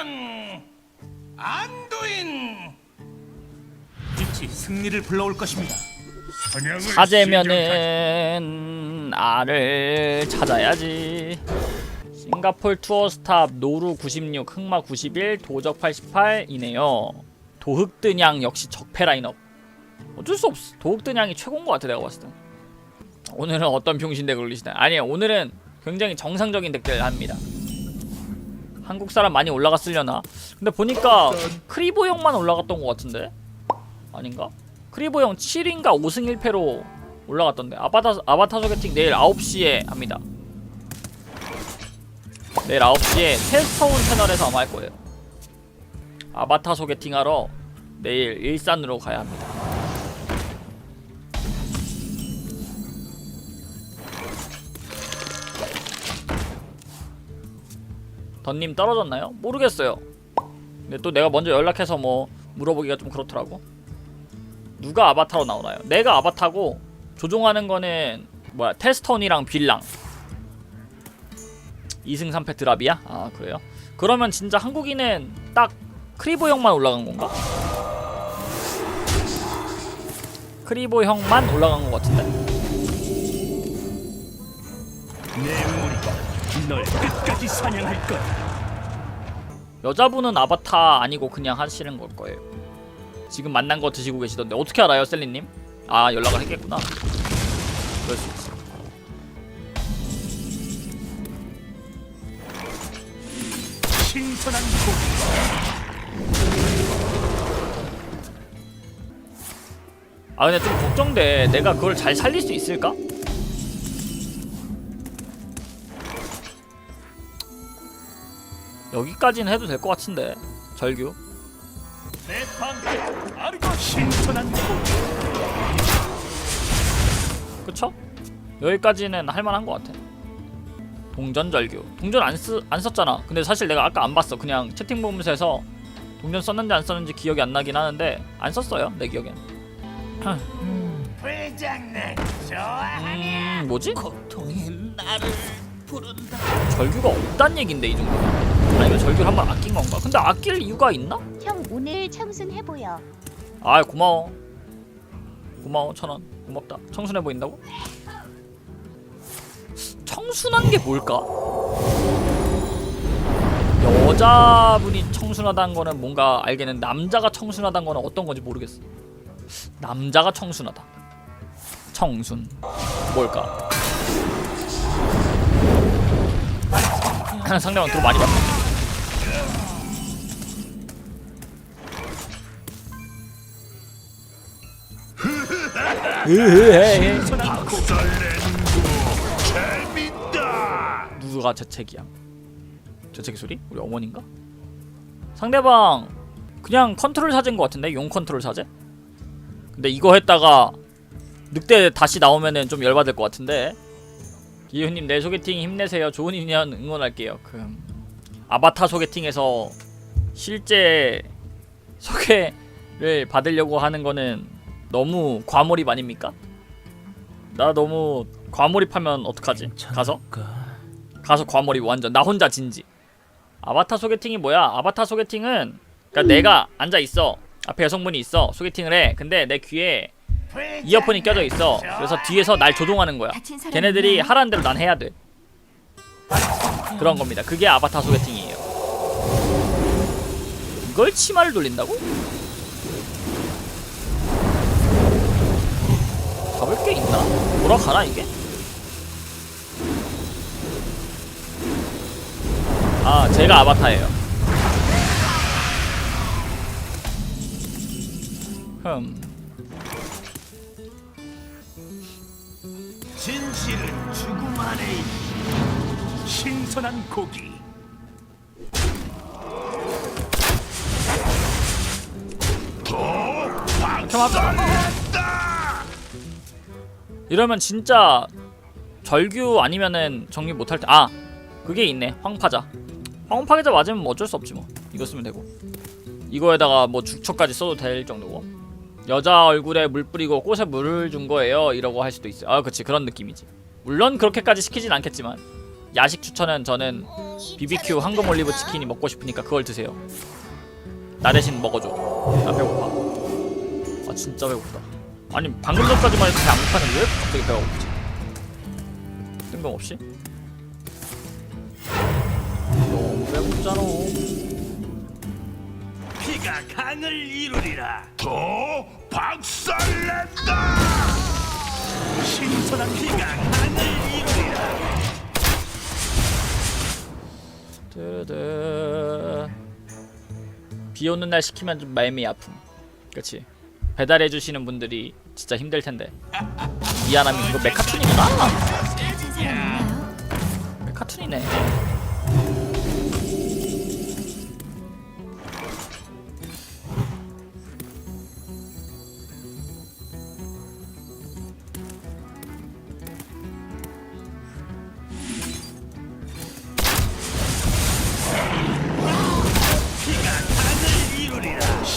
나는 안도인 빛이 승리를 불러올 것입니다. 사냥을. 사제면은 알을 찾아야지. 싱가폴 투어 스탑 노루 96, 흑마 91, 도적 88이네요. 도흑드냥 역시 적폐 라인업. 어쩔 수 없어. 도흑드냥이 최고인 것 같아 내가 봤을 때. 오늘은 어떤 병신덱 걸리시나? 아니에요. 오늘은 굉장히 정상적인 덱들 합니다. 한국 사람 많이 올라갔으려나? 근데 보니까 크리보 형만 올라갔던 것 같은데? 아닌가? 크리보 형 7인가 5승 1패로 올라갔던데 아바타 아바타 소개팅 내일 9시에 합니다. 내일 9시에 테스터운 채널에서 아마 할 거예요. 아바타 소개팅 하러 내일 일산으로 가야 합니다. 던님 떨어졌나요? 모르겠어요. 근데 또 내가 먼저 연락해서 뭐 물어보기가 좀 그렇더라고. 누가 아바타로 나오나요? 내가 아바타고 조종하는 거는 뭐야 테스턴이랑 빌랑 2승 3패 드랍이야? 아 그래요? 그러면 진짜 한국인은 딱 크리보 형만 올라간 건가? 크리보 형만 올라간 것 같은데? 널 끝까지 사냥할 거야. 여자분은 아바타 아니고 그냥 하시는 걸 거예요. 지금 만난 거 드시고 계시던데 어떻게 알아요, 셀리님? 아 연락을 했겠구나. 그럴 수 있어. 신선한 고기. 아 근데 좀 걱정돼. 내가 그걸 잘 살릴 수 있을까? 여기까지는 해도 될 것 같은데 절규. 내 방패 아르고 신선한 고기. 그쵸? 여기까지는 할만한 것 같아. 동전 절규. 동전 안, 쓰, 안 썼잖아. 근데 사실 내가 아까 안 봤어. 그냥 채팅 보면서 해서 동전 썼는지 안 썼는지 기억이 안 나긴 하는데 안 썼어요. 내 기억엔. 좋아하냐 음, 뭐지? 고통이 나를 절규가 없단 얘긴데 이 정도. 아니면 절규를 한번 아낀 건가? 근데 아낄 이유가 있나? 형 오늘 청순해 보여. 아 고마워. 고마워 천 원. 고맙다. 청순해 보인다고? 청순한 게 뭘까? 여자분이 청순하다는 거는 뭔가 알겠는데 남자가 청순하다는 거는 어떤 건지 모르겠어. 남자가 청순하다. 청순 뭘까? 상대방 돈 많이 고기. 재밌다 누가 재채기야? 재채기 소리? 우리 어머니인가? 상대방 그냥 컨트롤 사제인 것 같은데 용 컨트롤 사제? 근데 이거 했다가 늑대 다시 나오면은 좀 열받을 것 같은데 기훈님 내 소개팅 힘내세요. 좋은 인연 응원할게요. 그 아바타 소개팅에서 실제 소개를 받으려고 하는 거는 너무 과몰입 아닙니까? 나 너무 과몰입하면 어떡하지? 가서? 가서 과몰입 완전. 나 혼자 진지. 아바타 소개팅이 뭐야? 아바타 소개팅은 그러니까 내가 앉아 있어. 앞에 여성분이 있어. 소개팅을 해. 근데 내 귀에 이어폰이 껴져 있어. 그래서 뒤에서 날 조종하는 거야. 걔네들이 하라는 대로 난 해야 돼. 그런 겁니다. 그게 아바타 소개팅이에요. 이걸 치마를 돌린다고? 잡을 게 있나? 돌아가나 이게? 아 제가 아바타예요. 흠 신선한 고기. 이러면 진짜 절규 아니면은 정리 못할 때 아 그게 있네. 황파자. 황파자 맞으면 뭐 어쩔 수 없지 뭐. 이거 쓰면 되고. 이거에다가 뭐 죽초까지 써도 될 정도고. 여자 얼굴에 물 뿌리고 꽃에 물을 준 거예요. 이러고 할 수도 있어요 아 그치. 그런 느낌이지. 물론 그렇게까지 시키진 않겠지만 야식 추천은 저는 BBQ 황금 올리브 치킨이 먹고 싶으니까 그걸 드세요. 나 대신 먹어줘. 나 배고파. 아 진짜 배고프다. 아니 방금 전까지만 해도 배안 고팠는데 왜 갑자기 배가 고프지? 뜬금없이? 너무 배고프잖아. 피가 강을 이루리라. 더 박살낸다. 신선한 피가 강을 이루리라. 드드. 비 오는 날 시키면 좀 마음이 아픔. 그렇지. 배달해 주시는 분들이 진짜 힘들 텐데. 미안함이 이거 메카툰이구나. 메카툰이네.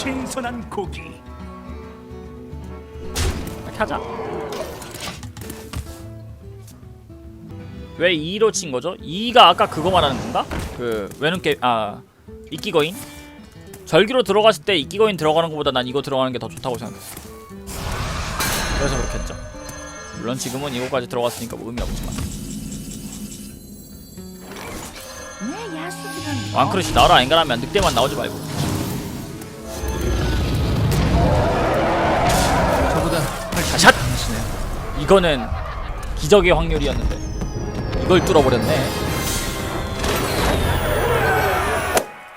신선한 고기. 이렇게 하자. 왜 2로 친 거죠? 2가 아까 그거 말하는 건가? 그 외눈깨 아 이끼거인? 절기로 들어갔을 때 이끼거인 들어가는 것보다 난 이거 들어가는 게 더 좋다고 생각했어. 그래서 그렇게 했죠. 물론 지금은 이거까지 들어갔으니까 뭐 의미 없지만. 왕크릇이 나와라 앵간하면 늑대만 나오지 말고. 이거는 기적의 확률이었는데 이걸 뚫어버렸네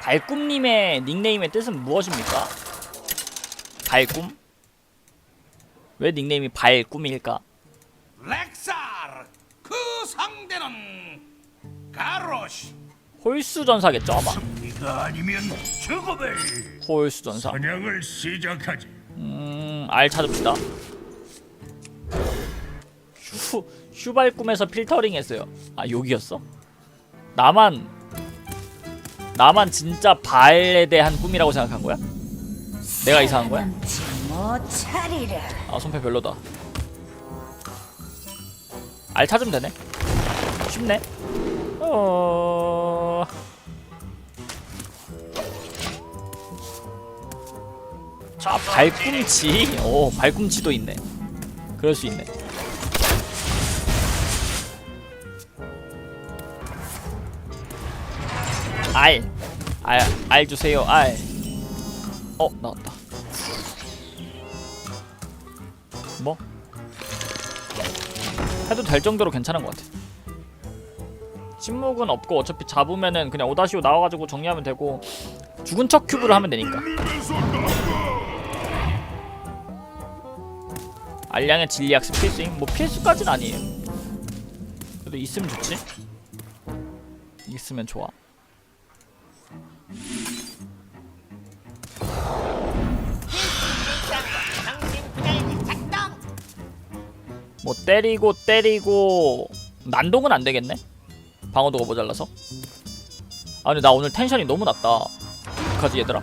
발꿈님의 닉네임의 뜻은 무엇입니까? 발꿈? 왜 닉네임이 발꿈일까? 렉사르 그 상대는 가로시. 홀수 전사겠죠 아마 네가 아니면 죽음을. 홀수 전사 사냥을 시작하지. 음, 알 찾읍시다. 휴, 휴발 꿈에서 필터링 했어요. 아, 여기였어? 나만, 나만 진짜 발에 대한 꿈이라고 생각한 거야? 내가 이상한 거야? 아, 손패 별로다. 알 찾으면 되네. 쉽네. 어... 자, 발꿈치. 오, 발꿈치도 있네. 그럴 수 있네. 알. 알, 알 주세요, 알. 어, 나왔다. 뭐? 해도 될 정도로 괜찮은 것 같아. 침묵은 없고 어차피 잡으면은 그냥 오다시오 나와가지고 정리하면 되고 죽은 척 큐브를 하면 되니까. 알량의 진리학습 필수임? 뭐 필수까진 아니에요. 그래도 있으면 좋지. 있으면 좋아. 뭐 때리고 때리고 난동은 안 되겠네. 방어도가 모자라서. 아 근데 나 오늘 텐션이 너무 낮다. 어떡하지 얘들아?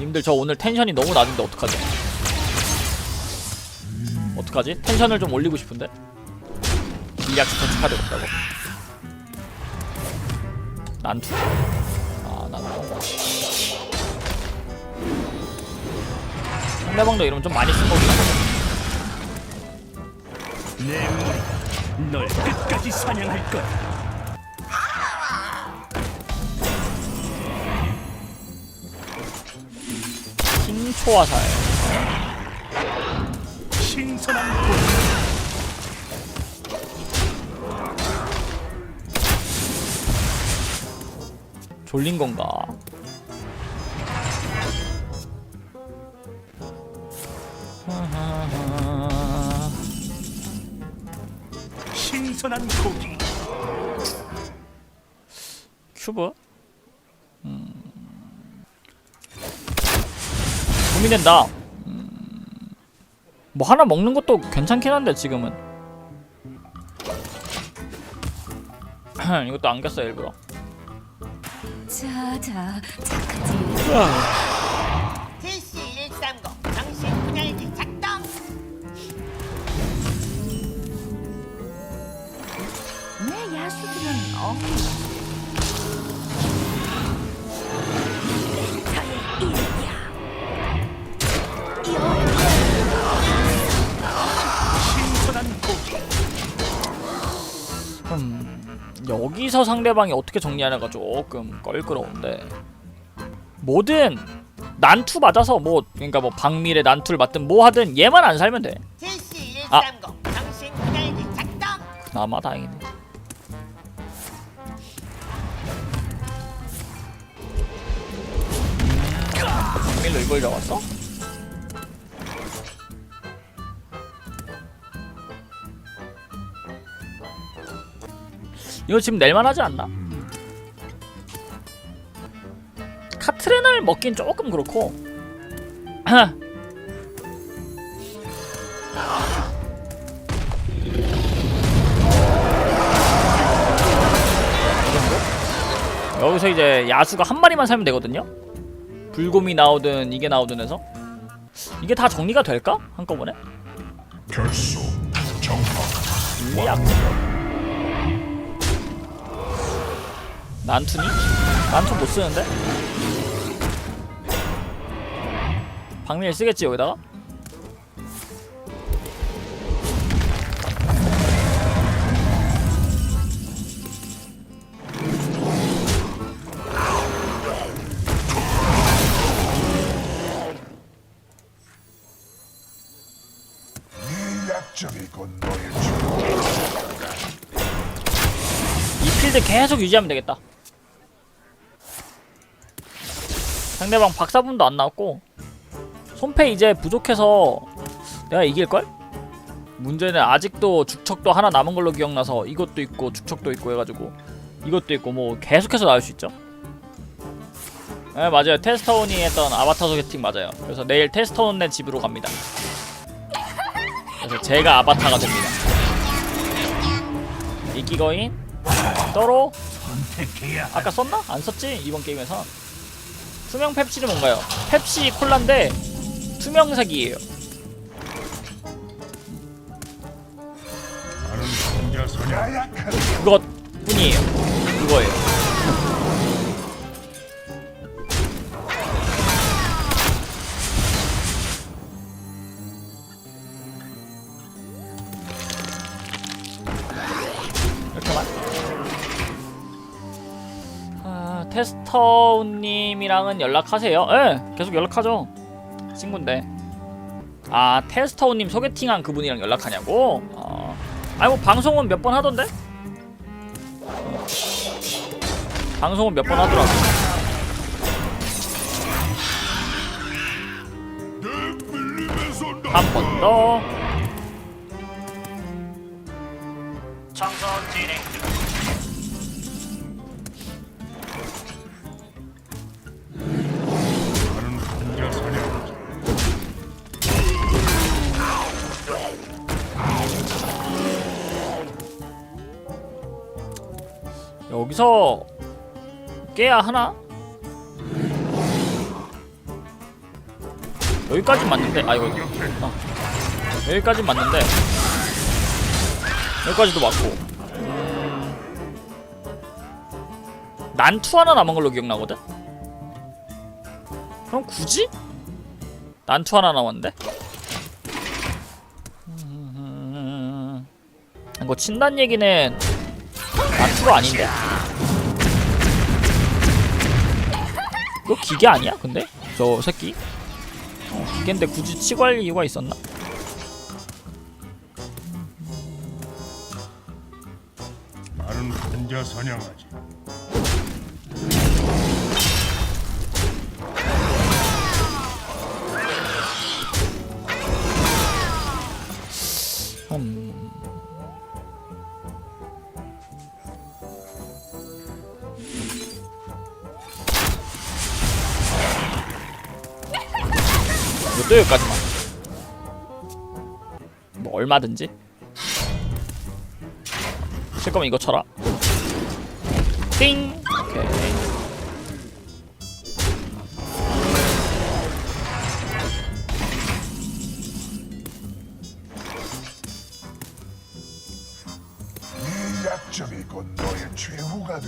님들 저 오늘 텐션이 너무 낮은데 어떡하지? 어떡하지? 텐션을 좀 올리고 싶은데. 일약 스타 축하드고 없다고. 난투? 상대방도 이러면 좀 많이 쓴 거긴. 내 머리가 널 끝까지 사냥할 거야. 킹초화살. 신선한 고기. 졸린 건가? 신선한 고기. 큐브? 음... 고민된다. 음... 뭐 하나 먹는 것도 괜찮긴 한데 지금은. 이것도 안 꼈어 일부러. 자자 착하지. 여기서 상대방이 어떻게 정리하냐가 조금 껄끄러운데 뭐든 난투 맞아서 뭐 그러니까 뭐 박밀의 난투를 맞든 뭐 하든 얘만 안 살면 돼 아. 130 정신 분열기 작동. 그나마 다행이네 박밀로 이걸 잡았어? 이거 지금 낼만하지 않나? 카트레나를 먹긴 조금 그렇고 여기서 이제 야수가 한 마리만 살면 되거든요. 불곰이 나오든 이게 나오든 해서 이게 다 정리가 될까 한꺼번에? 정확 물리학 난투니? 난투 못 쓰는데? 박밀 쓰겠지 여기다가? 이 필드 계속 유지하면 되겠다. 상대방 박사분도 안 나왔고 손패 이제 부족해서 내가 이길걸? 문제는 아직도 죽척도 하나 남은 걸로 기억나서 이것도 있고 죽척도 있고 해가지고 이것도 있고 뭐 계속해서 나올 수 있죠. 네 맞아요 테스터온이 했던 아바타 소개팅 맞아요. 그래서 내일 테스터온네 집으로 갑니다. 그래서 제가 아바타가 됩니다. 이기거인 선택해야 아까 썼나? 안 썼지? 이번 게임에서 투명 펩시는 뭔가요? 펩시 콜라인데 투명색이에요 나는 혼자 사냥 나약한 그것 뿐이에요 그거예요 테스터우님이랑은 연락하세요 예 계속 연락하죠 친구인데 아 테스터우님 소개팅한 그분이랑 연락하냐고? 어. 아니 뭐 방송은 몇 번 하던데? 방송은 몇 번 하더라고. 한 번 더. 청소 진행 중. 여기서 깨야 하나? 여기까지 맞는데 아 이거 어. 여기까지 맞는데 여기까지도 맞고 음. 난투 하나 남은 걸로 기억나거든? 그럼 굳이? 난투 하나 남았는데? 음. 이거 친단 얘기는 난투가 아닌데? 이거 기계 아니야? 근데? 저 새끼? 어, 기계인데 굳이 치고 할 이유가 있었나? 나는 혼자 사냥하지 이것도 여기까지만. 뭐 얼마든지. 쓸 거면 이거 쳐라. 띵 오케이 이 약점이 곧 너의 최후가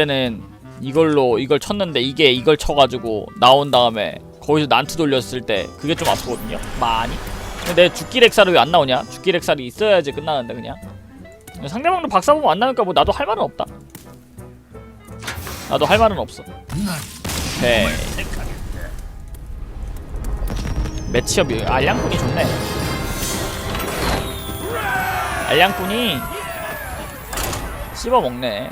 문제는 이걸로 이걸 쳤는데 이게 이걸 쳐가지고 나온 다음에 거기서 난투 돌렸을 때 그게 좀 아프거든요. 많이. 근데 내 죽기 렉살이 왜 안 나오냐? 죽기 렉살이 있어야지 끝나는데 그냥. 상대방도 박사 보면 안 나니까 뭐 나도 할 말은 없다. 나도 할 말은 없어. 오케이. 매치업이 알량꾼이 좋네. 알량꾼이 씹어먹네